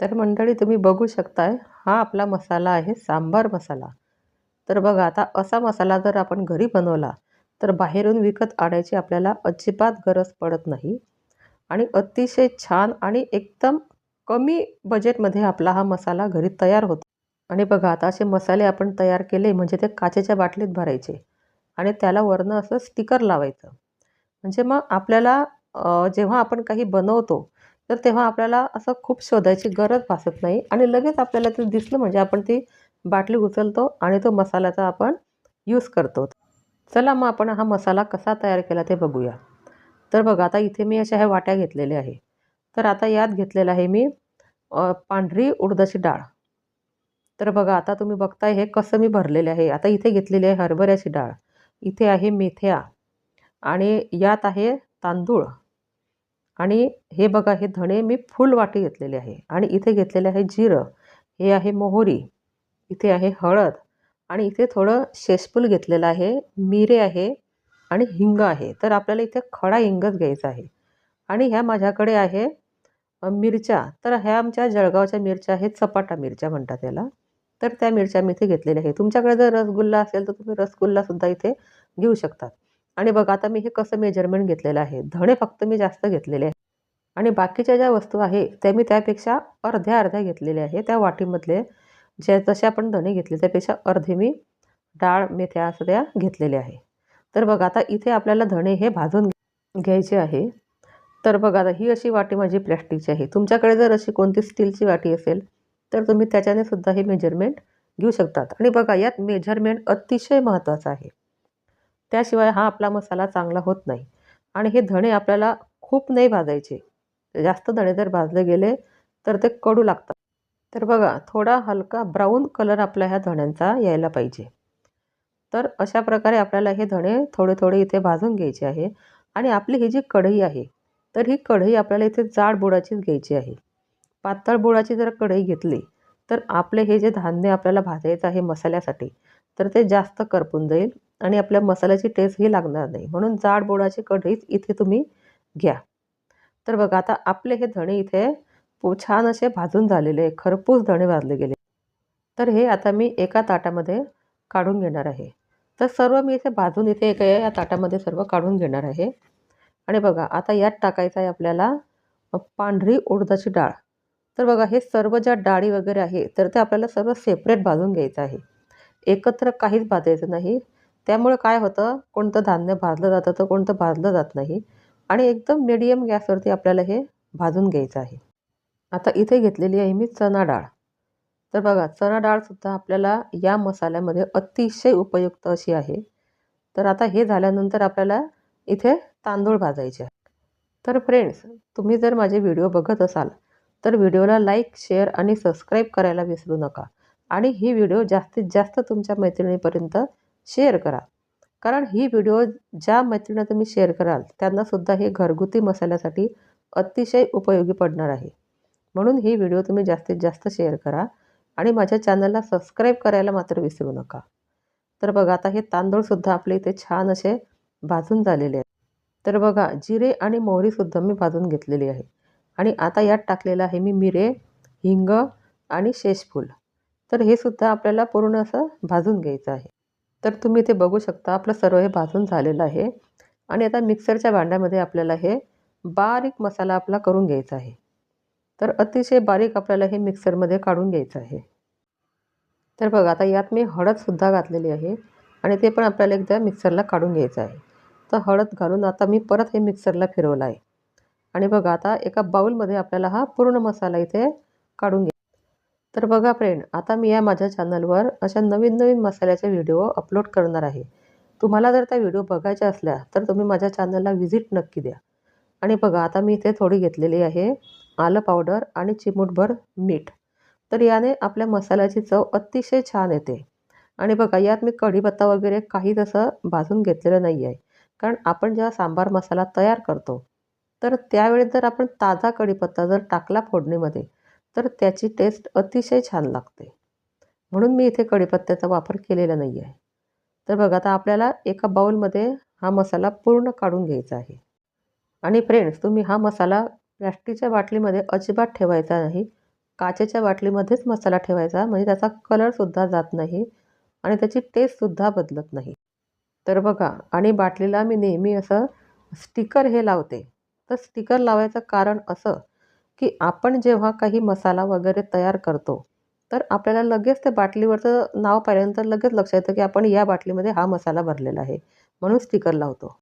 तर मंडळी तुम्ही बघू शकताय हा आपला मसाला आहे सांबार मसाला. तर बघा आता असा मसाला जर आपण घरी बनवला तर बाहेरून विकत आणायची आपल्याला अजिबात गरज पडत नाही. आणि अतिशय छान आणि एकदम कमी बजेटमध्ये आपला हा मसाला घरी तयार होतो. आणि बघा आता असे मसाले आपण तयार केले म्हणजे ते काचेच्या बाटलीत भरायचे. आणि त्याला वरनं असं स्टिकर लावायचं. म्हणजे मग आपल्याला जेव्हा आपण काही बनवतो तर तेव्हा आपल्याला असं खूप शोधायची गरज भासत नाही आणि लगेच आपल्याला ते दिसलं म्हणजे आपण ती बाटली उचलतो आणि तो मसाल्याचा आपण यूज करतो. चला मग आपण हा मसाला कसा तयार केला ते बघूया. तर बघा आता इथे मी अशा ह्या वाट्या घेतलेल्या आहे. तर आता यात घेतलेलं आहे मी पांढरी उडदाची डाळ. तर बघा आता तुम्ही बघताय हे कसं मी भरलेले आहे. आता इथे घेतलेली आहे हरभऱ्याची डाळ. इथे आहे मेथ्या आणि यात आहे तांदूळ. आणि हे बघा हे धणे मी फुल वाटी घेतलेले आहे. आणि इथे घेतलेले आहे जिरं हे आहे मोहरी इथे आहे हळद आणि इथे थोडं शेषफूल घेतलेलं आहे मिरे आहे आणि हिंग आहे. तर आपल्याला इथे खडा हिंगच घ्यायचा आहे. आणि ह्या माझ्याकडे आहे मिरच्या. तर ह्या आमच्या जळगावच्या मिरच्या आहेत चपाटा मिरच्या म्हणतात त्याला तर त्या मिरच्या मी इथे घेतलेल्या आहे तुमच्याकडे जर रसगुल्ला असेल तर तुम्ही रसगुल्लासुद्धा इथे घेऊ शकतात. आणि बघा आता मी हे कसं मेजरमेंट घेतलेलं आहे. धणे फक्त मी जास्त घेतलेले आहे आणि बाकीच्या ज्या वस्तू आहे त्या मी त्यापेक्षा अर्ध्या अर्ध्या घेतलेल्या आहे. त्या वाटीमधले ज्या जसे आपण धणे घेतले त्यापेक्षा अर्धे मी डाळ मेथ्या असं त्या घेतलेल्या आहे. तर बघा आता इथे आपल्याला धणे हे भाजून घ्यायचे आहे. तर बघा आता ही अशी वाटी माझी प्लॅस्टिकची आहे. तुमच्याकडे जर अशी कोणती स्टीलची वाटी असेल तर तुम्ही त्याच्याने सुद्धा हे मेजरमेंट घेऊ शकतात. आणि बघा यात मेजरमेंट अतिशय महत्त्वाचं आहे. त्याशिवाय हा आपला मसाला चांगला होत नाही. आणि हे धणे आपल्याला खूप नाही भाजायचे. जास्त धणे जर भाजले गेले तर ते कडू लागतात. तर बघा थोडा हलका ब्राऊन कलर आपल्या ह्या धण्यांचा यायला पाहिजे. तर अशा प्रकारे आपल्याला हे धणे थोडे थोडे इथे भाजून घ्यायचे आहे. आणि आपली ही जी कढई आहे तर ही कढई आपल्याला इथे जाड बुडाचीच घ्यायची आहे. पातळ बुडाची जर कढई घेतली तर आपले हे जे धान्य आपल्याला भाजायचं आहे मसाल्यासाठी तर ते जास्त करपून जाईल. आणि आपल्या मसाल्याची टेस्टही लागणार नाही. म्हणून जाड बोडाची कढईच इथे तुम्ही घ्या. तर बघा आता आपले हे धणे इथे छान असे भाजून झालेले खरपूस धणे भाजले गेले. तर हे आता मी एका ताटामध्ये काढून घेणार आहे. तर सर्व मी इथे भाजून इथे एका या ताटामध्ये सर्व काढून घेणार आहे. आणि बघा आता यात टाकायचं आहे आपल्याला पांढरी उडदाची डाळ. तर बघा हे सर्व ज्या डाळी वगैरे आहे तर ते आपल्याला सर्व सेपरेट भाजून घ्यायचं आहे. एकत्र काहीच भाजायचं नाही. त्यामुळे काय होतं? कोणतं धान्य भाजलं जातं तर कोणतं भाजलं जात नाही. आणि एकदम मिडियम गॅसवरती आपल्याला हे भाजून घ्यायचं आहे. आता इथे घेतलेली आहे मी चणा डाळ. तर बघा चणा डाळसुद्धा आपल्याला या मसाल्यामध्ये अतिशय उपयुक्त अशी आहे. तर आता हे झाल्यानंतर आपल्याला इथे तांदूळ भाजायचे आहे. तर फ्रेंड्स तुम्ही जर माझे व्हिडिओ बघत असाल तर व्हिडिओला लाईक शेअर आणि सबस्क्राईब करायला विसरू नका. आणि ही व्हिडिओ जास्तीत जास्त तुमच्या मैत्रिणीपर्यंत शेअर करा. कारण ही व्हिडिओ ज्या मैत्रिणींना तुम्ही शेअर कराल त्यांनासुद्धा हे घरगुती मसाल्यासाठी अतिशय उपयोगी पडणार आहे. म्हणून ही व्हिडिओ तुम्ही जास्तीत जास्त शेअर करा आणि माझ्या चॅनलला सबस्क्राईब करायला मात्र विसरू नका. तर बघा आता हे तांदूळसुद्धा आपले इथे छान असे भाजून झालेले आहेत. तर बघा जिरे आणि मोहरीसुद्धा मी भाजून घेतलेली आहे. आणि आता यात टाकलेलं आहे मी मिरे हिंग आणि शेषफूल. तर हे सुद्धा आपल्याला पूर्ण असं भाजून घ्यायचं आहे. तर तुम्ही इथे बघू शकता आपलं सर्व हे भाजून झालेलं आहे. आणि आता मिक्सरच्या भांड्यामध्ये आपल्याला हे बारीक मसाला आपला करून घ्यायचा आहे. तर अतिशय बारीक आपल्याला हे मिक्सरमध्ये काढून घ्यायचं आहे. तर बघा आता यात मी हळदसुद्धा घातलेली आहे आणि ते पण आपल्याला एकदा मिक्सरला काढून घ्यायचं आहे. तर हळद घालून आता मी परत हे मिक्सरला फिरवलं आहे. आणि बघा आता एका बाऊलमध्ये आपल्याला हा पूर्ण मसाला इथे काढून घ्या तर बघा फ्रेंड आता मी या माझ्या चॅनलवर अशा नवीन नवीन मसाल्याचे व्हिडिओ अपलोड करणार आहे. तुम्हाला जर त्या व्हिडिओ बघायच्या असल्या तर तुम्ही माझ्या चॅनलला व्हिजिट नक्की द्या. आणि बघा आता मी इथे थोडी घेतलेली आहे आलं पावडर आणि चिमूटभर मीठ. तर याने आपल्या मसाल्याची चव अतिशय छान येते. आणि बघा यात मी कढीपत्ता वगैरे काहीच असं भाजून घेतलेलं नाही आहे कारण आपण जेव्हा सांबार मसाला तयार करतो तर त्यावेळी जर आपण ताजा कढीपत्ता जर टाकला फोडणीमध्ये तर त्याची टेस्ट अतिशय छान लागते. म्हणून मी इथे कढीपत्त्याचा वापर केलेला नाही आहे तर बघा आता आपल्याला एका बाऊलमध्ये हा मसाला पूर्ण काढून घ्यायचा आहे. आणि फ्रेंड्स तुम्ही हा मसाला प्लॅस्टिकच्या बाटलीमध्ये अजिबात ठेवायचा नाही. काचेच्या बाटलीमध्येच मसाला ठेवायचा म्हणजे त्याचा कलरसुद्धा जात नाही आणि त्याची टेस्टसुद्धा बदलत नाही. तर बघा आणि बाटलीला मी नेहमी असं स्टिकर हे लावते. तर स्टिकर लावायचं कारण असं की आपण जेव्हा काही मसाला वगैरे तयार करतो तर आपल्याला लगेच त्या बाटलीवरचं नाव पाहिल्यानंतर लगेच लक्षात येतं की आपण या बाटलीमध्ये हा मसाला भरलेला आहे. म्हणून स्टिकर लावतो.